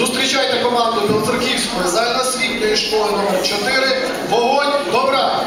Зустрічайте команду Білоцерківської загальноосвітньої школи номер 4 Вогонь. Добра.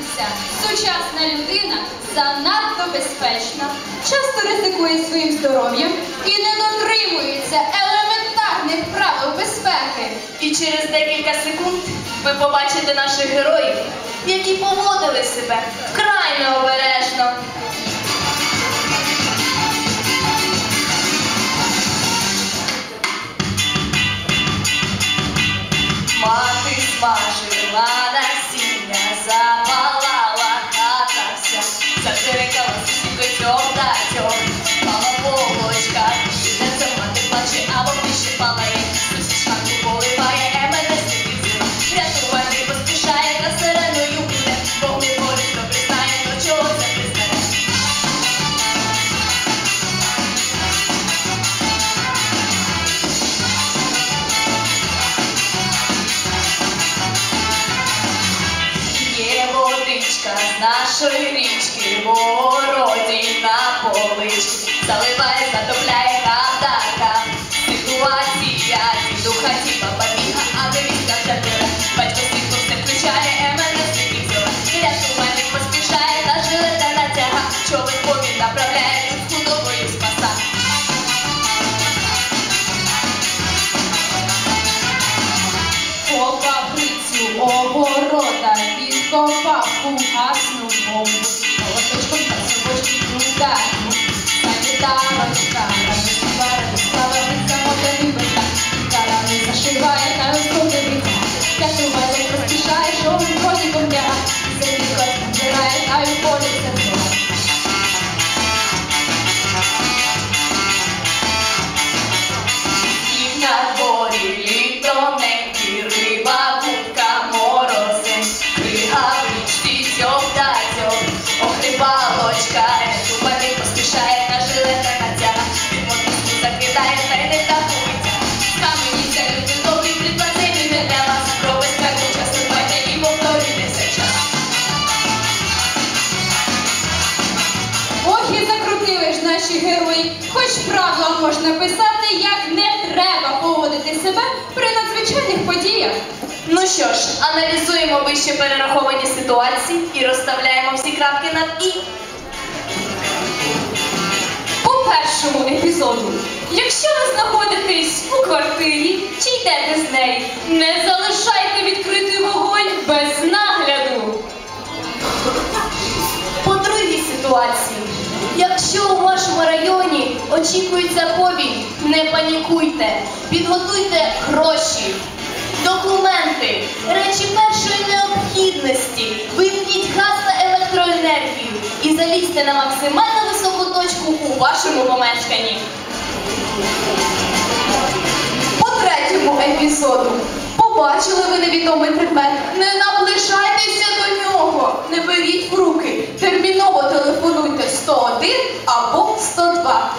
Погодьтеся, сучасна людина занадто безпечна, часто ризикує своїм здоров'ям і не дотримується елементарних правил безпеки. І через декілька секунд ви побачите наших героїв, які поводили себе вкрай необережно. Нашої річки, городі на поличці, заливає, затопляє хатака. Ситуація, духа, хаті, баба біга, а невістка правила можна писати, як не треба поводити себе при надзвичайних подіях. Ну що ж, аналізуємо вище перераховані ситуації і розставляємо всі крапки над і. По першому епізоду, якщо ви знаходитесь у квартирі чи йдете з неї, не залишайте відкритий вогонь без нагляду. По другій ситуації, якщо у вашому районі очікується повінь, не панікуйте, підготуйте гроші, документи, речі першої необхідності, вимкніть газ та електроенергію і залізьте на максимально високу точку у вашому помешканні. По третьому епізоду. Побачили ви невідомий предмет. Не наближайтеся до нього. Не беріть в руки. Терміново телефонуйте 101 або 102.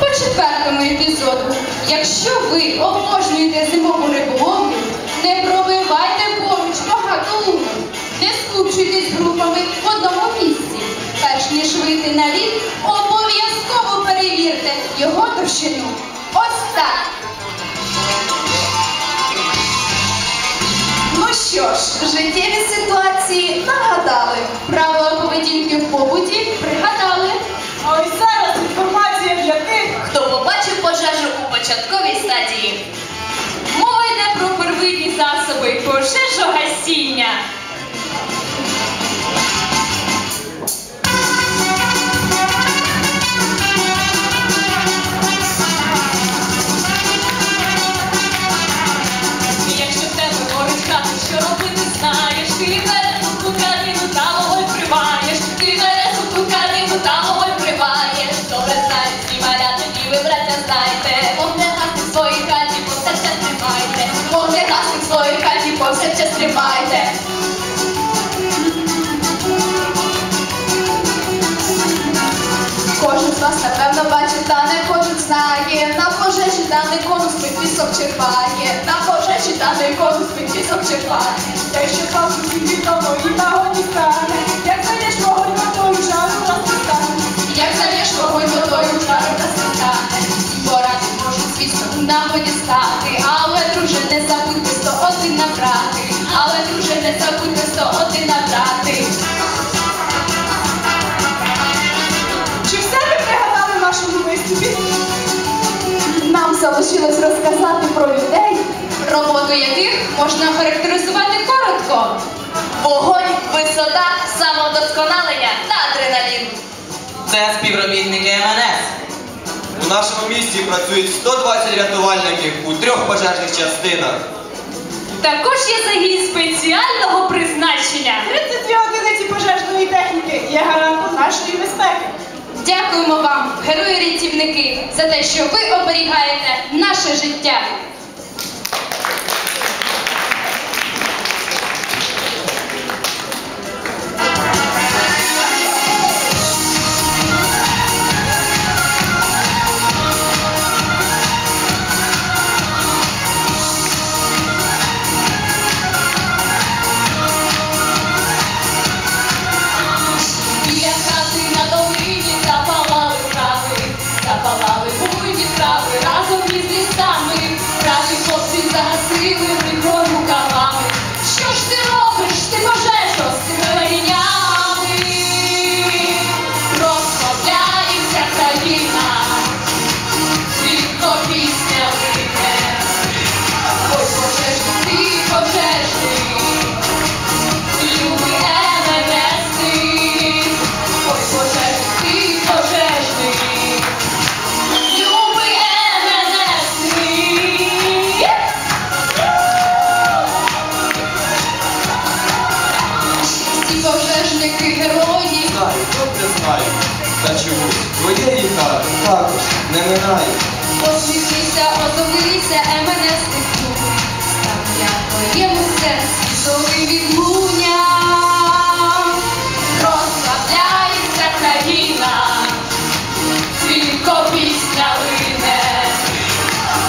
По четвертому епізоду. Якщо ви обожнюєте зимову риболовлю, не пробивайте поруч багато луну. Не скупчуйтесь групами в одному місці. Перш ніж вийти на лід, обов'язково перевірте його товщину. Ось так. Що ж, життєві ситуації нагадали. Правила поведінки в побуті пригадали. А ось зараз інформація для тих, Хто побачив пожежу у початковій стадії? Мова йде про первинні засоби пожежогасіння. Тримайте. Кожен з вас напевно бачить, та не кожен знає. На пожежі даний конус пісок черпає. На пожежі даний конус пісок черпає. те, що пасу відомо і нагоді стане. Як зайдеш вогонь водою, жару розпитане. Як залєш вогонь водою, жаром розсвітане. Поради можуть, звісно, в нагоді не забудьте сто один набрати. Чи все ви пригадали в нашому виступі? Нам залишилось розказати про людей, роботу яких можна охарактеризувати коротко. Вогонь, висота, самовдосконалення та адреналін. Це співробітники МНС. У нашому місті працюють 120 рятувальників у трьох пожежних частинах. Також є загін спеціального призначення. 32 одиниці пожежної техніки є гарантом нашої безпеки. Дякуємо вам, герої-рятівники, за те, що ви оберігаєте наше життя. Не минає. Посміхнися, озовися, там ти любий. Став я твоєму серці зорі відлуння. Розслабляється країна, тільки пісня лине.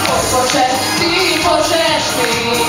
О, Боже, ти пожежний.